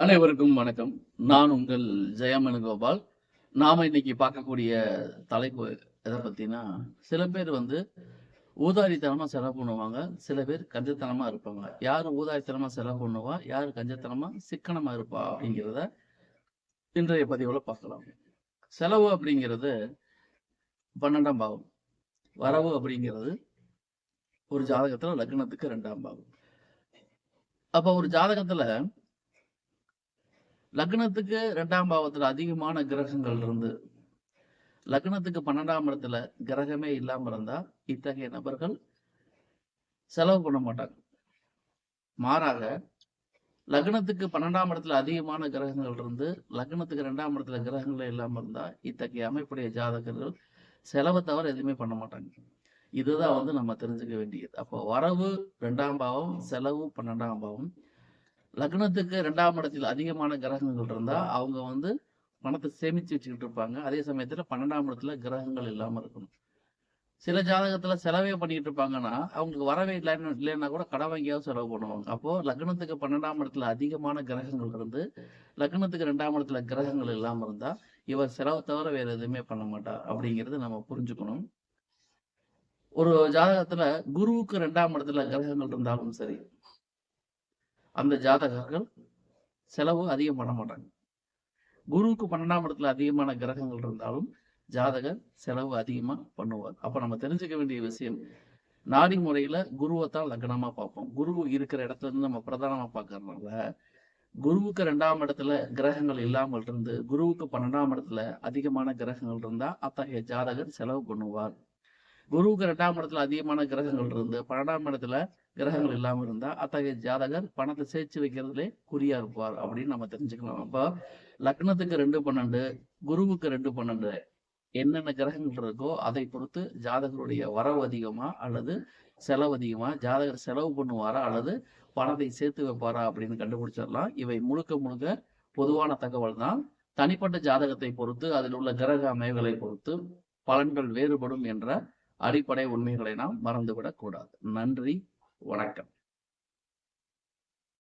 அனைவருக்கும் வணக்கம். நான் உங்கள் ஜெயமனு கோபால் நாம இன்னைக்கு பார்க்கக்கூடிய தலைப்பு எதை பத்தினா சில பேர் வந்து ஊதாரித்தனமா செலவு பண்ணுவாங்க சில பேர் கஞ்சத்தனமா இருப்பாங்க. யார் ஊதாரித்தனமா செலவு பண்ணுவா யார் கஞ்சத்தனமா சிக்கனமா இருப்பா அப்படிங்கிறத இன்றைய பதிவுல பார்க்கலாம். செலவு அப்படிங்கிறது பன்னெண்டாம் பாவம் வரவு அப்படிங்கிறது ஒரு ஜாதகத்துல லக்னத்துக்கு ரெண்டாம் பாவம் அப்ப ஒரு ஜாதகத்துல லக்னத்துக்கு ரெண்டாம் பாவத்துல அதிகமான கிரகங்கள் இருந்து லக்னத்துக்கு பன்னெண்டாம் இடத்துல கிரகமே இல்லாம இருந்தா இத்தகைய நபர்கள் செலவு பண்ண மாட்டாங்க. மாறாக லக்னத்துக்கு பன்னெண்டாம் இடத்துல அதிகமான கிரகங்கள் இருந்து லக்னத்துக்கு ரெண்டாம் இடத்துல கிரகங்களே இல்லாம இருந்தா இத்தகைய அமைப்புடைய ஜாதகர்கள் செலவை தவிர எதுவுமே பண்ண மாட்டாங்க. இதுதான் வந்து நம்ம தெரிஞ்சுக்க வேண்டியது. அப்போ வரவு ரெண்டாம் பாவம் செலவு பன்னெண்டாம் பாவம். லக்னத்துக்கு ரெண்டாம் இடத்தில் அதிகமான கிரகங்கள் இருந்தால் அவங்க வந்து பணத்தை சேமித்து வச்சுக்கிட்டு இருப்பாங்க. அதே சமயத்தில் பன்னெண்டாம் இடத்துல கிரகங்கள் இல்லாமல் இருக்கணும். சில ஜாதகத்தில் செலவே பண்ணிட்டு இருப்பாங்கன்னா அவங்களுக்கு வரவே இல்லைன்னு இல்லைன்னா கூட கடன் வாங்கியாவது செலவு பண்ணுவாங்க. அப்போது லக்னத்துக்கு பன்னெண்டாம் இடத்துல அதிகமான கிரகங்கள் இருந்து லக்னத்துக்கு ரெண்டாம் இடத்துல கிரகங்கள் இல்லாமல் இருந்தால் இவர் செலவு தவிர வேறு எதுவுமே பண்ண மாட்டார் அப்படிங்கிறது நம்ம புரிஞ்சுக்கணும். ஒரு ஜாதகத்தில் குருவுக்கு ரெண்டாம் இடத்துல கிரகங்கள் இருந்தாலும் சரி அந்த ஜாதகர்கள் செலவு அதிகம் பண்ண மாட்டாங்க. குருவுக்கு பன்னெண்டாம் இடத்துல அதிகமான கிரகங்கள் இருந்தாலும் ஜாதகர் செலவு அதிகமாக பண்ணுவார். அப்போ நம்ம தெரிஞ்சுக்க வேண்டிய விஷயம் நாடி முறையில் குருவை தான் லக்னமா பார்ப்போம். குரு இருக்கிற இடத்துல இருந்து நம்ம பிரதானமா பார்க்கறதுனால குருவுக்கு ரெண்டாம் இடத்துல கிரகங்கள் இல்லாமல் இருந்து குருவுக்கு பன்னெண்டாம் இடத்துல அதிகமான கிரகங்கள் இருந்தால் அத்தகைய ஜாதகர் செலவு பண்ணுவார். குருவுக்கு ரெண்டாம் இடத்துல அதிகமான கிரகங்கள் இருந்து பன்னெண்டாம் இடத்துல கிரகங்கள் இல்லாமல் இருந்தால் அத்தகைய ஜாதகர் பணத்தை சேர்த்து வைக்கிறதுலே குறியா இருப்பார் அப்படின்னு நம்ம தெரிஞ்சுக்கலாம். அப்போ லக்னத்துக்கு ரெண்டு பன்னெண்டு குருவுக்கு ரெண்டு பன்னெண்டு என்னென்ன கிரகங்கள் இருக்கோ அதை பொறுத்து ஜாதகருடைய வரவு அதிகமா அல்லது செலவு அதிகமா ஜாதகர் செலவு பண்ணுவாரா அல்லது பணத்தை சேர்த்து வைப்பாரா அப்படின்னு கண்டுபிடிச்சிடலாம். இவை முழுக்க முழுக்க பொதுவான தகவல் தான். தனிப்பட்ட ஜாதகத்தை பொறுத்து அதில் உள்ள கிரக அமைவுகளை பொறுத்து பலன்கள் வேறுபடும் என்ற அடிப்படை உண்மைகளை நாம் மறந்துவிடக் கூடாது நன்றி. வணக்கம்.